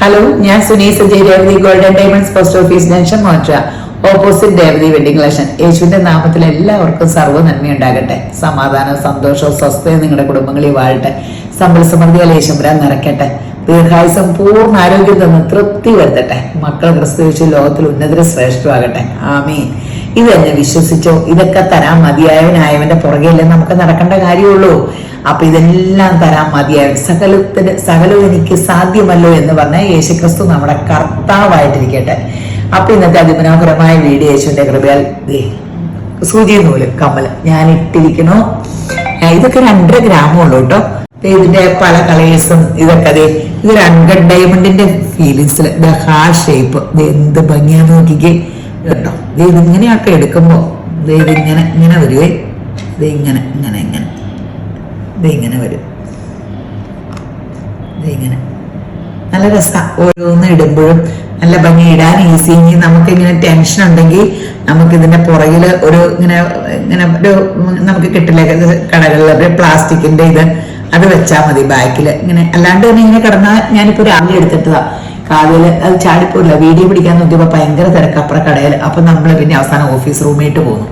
Hello ഞാൻ Suni Sajay Revathi golden diamonds post office junction മോറ്റ opposite Revathi wedding collection. യേശുവിന്റെ നാമത്തിൽ എല്ലാവർക്കും സർവ നന്മയുണ്ടാകട്ടെ. സമാധാനവും സന്തോഷവും സ്വസ്ഥയും നിങ്ങളുടെ കുടുംബങ്ങളിൽ വാഴട്ടെ. സമ്പൽ സമൃദ്ധിയാൽ യേശുമ്പരാൻ നിറയ്ക്കട്ടെ. ദീർഘായുസം പൂർണ ആരോഗ്യം തന്ന് തൃപ്തി വരുത്തട്ടെ. മക്കൾ പ്രസ്തുവിച്ച് ലോകത്തിൽ ഉന്നതര ശ്രേഷ്ഠമാകട്ടെ ആമീൻ. ഇത് തന്നെ വിശ്വസിച്ചോ? ഇതൊക്കെ തരാൻ മതിയായവനായവന്റെ പുറകെയല്ലേ നമുക്ക് നടക്കേണ്ട കാര്യമുള്ളൂ. അപ്പൊ ഇതെല്ലാം തരാൻ മതിയായവൻ. സകലത്തിന് സകലവും എനിക്ക് സാധ്യമല്ലോ എന്ന് പറഞ്ഞ യേശുക്രിസ്തു നമ്മുടെ കർത്താവായിട്ടിരിക്കട്ടെ. അപ്പൊ ഇന്നത്തെ അതിമനോഹരമായ വീഡിയോ യേശുവിന്റെ കൃപയാൽ സൂചി നൂൽ കമ്മൽ ഞാൻ ഇട്ടിരിക്കണോ ഇതൊക്കെ രണ്ടര ഗ്രാമമുള്ളൂ കേട്ടോ. ഇതിന്റെ പല കളേഴ്സും ഇതൊക്കെ അതെ ഇത് അൺകട്ട് ഡയമണ്ടിന്റെ ഫീലിങ്സിൽ ഹാ ഷേപ്പ് എന്ത് ഭംഗിയാന്ന് നോക്കിക്കേ. കേട്ടോ? ഇത് ഇതിങ്ങനെയൊക്കെ എടുക്കുമ്പോ ഇത് ഇതിങ്ങനെ ഇങ്ങനെ വരുവേ. ഇത് ഇങ്ങനെ ഇങ്ങനെ ഇങ്ങനെ. ഇങ്ങനെ വരും. ഇത് ഇങ്ങനെ. നല്ല രസമാണ് ഓരോന്ന് ഇടുമ്പോഴും. നല്ല ഭംഗി. ഇടാൻ ഈസി ഇനി നമുക്ക് ഇങ്ങനെ ടെൻഷൻ ഉണ്ടെങ്കിൽ നമുക്ക് ഇതിന്റെ പുറകിൽ ഒരു ഇങ്ങനെ ഇങ്ങനെ ഒരു നമുക്ക് കിട്ടില്ല? കടകളിൽ പ്ലാസ്റ്റിക്കിന്റെ ഇത്. അത് വെച്ചാൽ മതി ബാക്കിൽ ഇങ്ങനെ അല്ലാണ്ട് തന്നെ ഇങ്ങനെ കിടന്നാൽ ഞാനിപ്പോ രാവിലെ എടുത്തിട്ടതാ. കാതിൽ അത് ചാടിപ്പോയില്ല വീഡിയോ പിടിക്കാൻ നോക്കിയപ്പോ ഭയങ്കര തിരക്ക് അപ്പുറ കടയിൽ അപ്പൊ നമ്മൾ പിന്നെ അവസാനം ഓഫീസ് റൂമിലേക്ക് പോന്നു.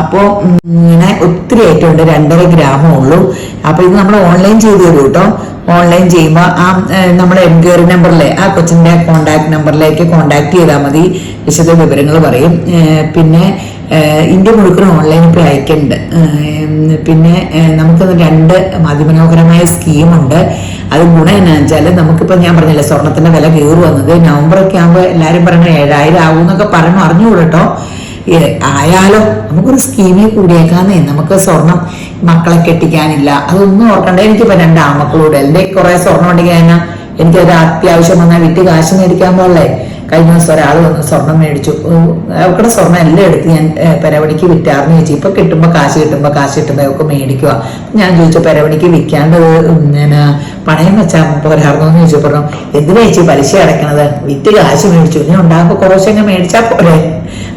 അപ്പോൾ ഇങ്ങനെ ഒത്തിരി ആയിട്ടുണ്ട് രണ്ടര ഗ്രാമേ ഉള്ളൂ. അപ്പോൾ ഇത് നമ്മൾ ഓൺലൈൻ ചെയ്ത് തരും കേട്ടോ. ഓൺലൈൻ ചെയ്യുമ്പോൾ ആ നമ്മുടെ എൻക്വയറി നമ്പറിലെ ആ കൊച്ചിന്റെ കോണ്ടാക്ട് നമ്പറിലേക്ക് കോണ്ടാക്ട് ചെയ്താൽ മതി. വിശദ വിവരങ്ങൾ പറയും പിന്നെ ഇന്ത്യ മുഴുക്കനും ഓൺലൈൻ ഇപ്പോൾ അയക്കുന്നുണ്ട് പിന്നെ നമുക്ക് രണ്ട് അതിമനോഹരമായ സ്കീമുണ്ട് അത് ഗുണം എന്നാന്ന് വെച്ചാൽ നമുക്കിപ്പോൾ ഞാൻ പറഞ്ഞില്ലേ സ്വർണത്തിന്റെ വില കയറി വന്നത് നവംബറൊക്കെ ആകുമ്പോൾ എല്ലാവരും പറഞ്ഞ ഏഴായിരം ആവും എന്നൊക്കെ പറഞ്ഞു അറിഞ്ഞുകൂടട്ടോ ആയാലോ നമുക്കൊരു സ്കീമിൽ കൂടിയേക്കാന്നേ. നമുക്ക് സ്വർണം മക്കളെ കെട്ടിക്കാനില്ല. അതൊന്നും ഓർക്കണ്ട. എനിക്കിപ്പോ രണ്ട് ആമക്കളൂടെ എന്റെ കുറെ സ്വർണം ഉണ്ടെങ്കിൽ ഞാൻ എനിക്കൊരു അത്യാവശ്യം വന്നാൽ വിറ്റ് കാശ് മേടിക്കാൻ പോലേ കഴിഞ്ഞ ദിവസം ഒരാൾ വന്ന് സ്വർണം മേടിച്ചു. അവക്കടെ സ്വർണം എല്ലാം എടുത്ത് ഞാൻ പരവടിക്ക് വിറ്റാർന്ന് ചോദിച്ചു. ഇപ്പൊ കിട്ടുമ്പോ കാശ് കിട്ടുമ്പോ കാശ് കിട്ടുമ്പോ ഒക്കെ മേടിക്കുക ഞാൻ ചോദിച്ചു പെരവണിക്ക് വിൽക്കാണ്ട് ഞാൻ പണയം വെച്ചാൽ പോരാർന്നോ എന്ന് ചോദിച്ചു പറഞ്ഞു എന്തിനാ ചേച്ചി പലിശ അടയ്ക്കണത്? വിറ്റ് കാശ് മേടിച്ചു. ഇനി ഉണ്ടാകുമ്പോ കുറച്ചങ്ങ് മേടിച്ചാൽ പോരെ.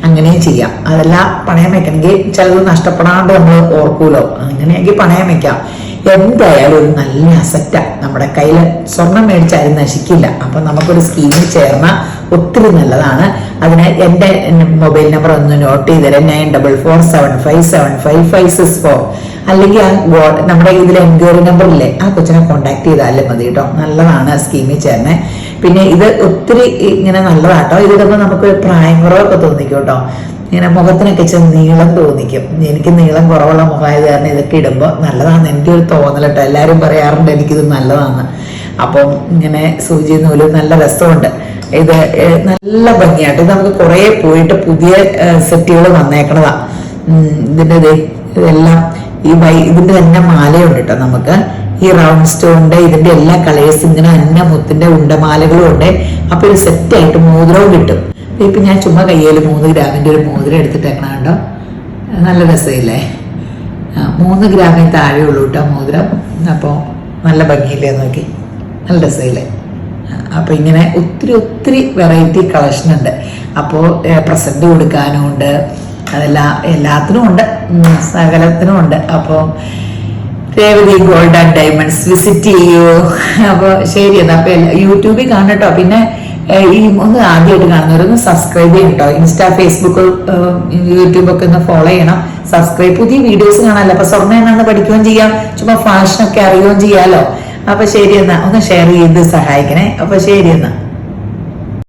അങ്ങനെയും ചെയ്യാം. അതെല്ലാം പണയം വെക്കണമെങ്കിൽ ചിലത് നഷ്ടപ്പെടാണ്ട് നമ്മൾ ഓർക്കൂലോ. അങ്ങനെയെങ്കിൽ പണയം വെക്കാം. എന്തായാലും ഒരു നല്ല അസറ്റാ നമ്മുടെ കയ്യിൽ സ്വർണം മേടിച്ചാലും നശിക്കില്ല. അപ്പൊ നമുക്കൊരു സ്കീമിൽ ചേർന്ന ഒത്തിരി നല്ലതാണ്. അതിന് എന്റെ മൊബൈൽ നമ്പർ ഒന്ന് note ചെയ്തേരെ nine double four seven five seven five five six four അല്ലെങ്കിൽ ആ നമ്മുടെ ഇതിൽ എൻക്വയറി നമ്പർ ഇല്ലേ? ആ കൊച്ചിനെ കോൺടാക്ട് ചെയ്താലും മതി കേട്ടോ നല്ലതാണ് സ്കീമിൽ ചേർന്നെ. പിന്നെ ഇത് ഒത്തിരി ഇങ്ങനെ നല്ലതാട്ടോ. ഇതിടുമ്പോൾ നമുക്ക് പ്രായം കുറവൊക്കെ തോന്നിക്കും കേട്ടോ ഇങ്ങനെ മുഖത്തിനൊക്കെ ചെന്ന് നീളം തോന്നിക്കും. എനിക്ക് നീളം കുറവുള്ള മുഖമായത് കാരണം ഇതൊക്കെ ഇടുമ്പോൾ നല്ലതാണ് എന്റെ ഒരു തോന്നലട്ടോ. എല്ലാവരും പറയാറുണ്ട് എനിക്കിത് നല്ലതാണ് അപ്പം ഇങ്ങനെ സൂചി നൂൽ നല്ല രസമുണ്ട്. ഇത് നല്ല ഭംഗിയായിട്ട് ഇത് നമുക്ക് കുറേ പോയിട്ട് പുതിയ സെറ്റുകൾ വന്നേക്കണതാ. ഇതിന്റെ ഇതെല്ലാം ഈ വൈ ഇതിന്റെ തന്നെ മാലയുണ്ട് കേട്ടോ നമുക്ക്. ഈ റൗണ്ട് സ്റ്റോണിന്റെ ഇതിന്റെ എല്ലാ കളേഴ്സ് ഇങ്ങനെ അന്ന മുത്തിന്റെ ഉണ്ടമാലകളും ഉണ്ട്. അപ്പൊ ഒരു സെറ്റായിട്ട് മോതിരവും കിട്ടും. ഇപ്പൊ ഞാൻ ചുമ്മാ കയ്യിൽ മൂന്ന് ഗ്രാമിന്റെ ഒരു മോതിരം എടുത്തിട്ടേക്കണം കേട്ടോ നല്ല രസമില്ലേ? മൂന്ന് ഗ്രാമിൽ താഴെ ഉള്ളൂ കേട്ടോ മോതിരം. അപ്പോൾ നല്ല ഭംഗിയില്ലേ നോക്കി? നല്ല രസമില്ലേ? അപ്പോൾ ഇങ്ങനെ ഒത്തിരി ഒത്തിരി വെറൈറ്റി കളക്ഷൻ ഉണ്ട്. അപ്പോൾ പ്രസന്റ് കൊടുക്കാനും ഉണ്ട്. അതെല്ലാം എല്ലാത്തിനും ഉണ്ട്. സകലത്തിനും ഉണ്ട്. അപ്പോൾ Revathi gold and diamonds visit ചെയ്യൂ. അപ്പോൾ ശരി എന്നാൽ അപ്പോൾ യൂട്യൂബിൽ കാണട്ടോ പിന്നെ ഈ ഒന്ന് ആദ്യമായിട്ട് കാണുന്നവരൊന്ന് സബ്സ്ക്രൈബ് ചെയ്യണം കേട്ടോ ഇൻസ്റ്റാ ഫേസ്ബുക്ക് യൂട്യൂബ് ഒക്കെ ഒന്ന് ഫോളോ ചെയ്യണം. സബ്സ്ക്രൈബ് പുതിയ വീഡിയോസ് കാണാമല്ലോ അപ്പൊ സ്വർണം എന്നാന്ന് പഠിക്കുകയും ചെയ്യാം. ചുമ്മാ ഫാഷനൊക്കെ അറിയുകയും ചെയ്യാലോ. അപ്പൊ ശരി എന്നാ. ഒന്ന് ഷെയർ ചെയ്ത് സഹായിക്കണേ. അപ്പൊ ശരി എന്നാ.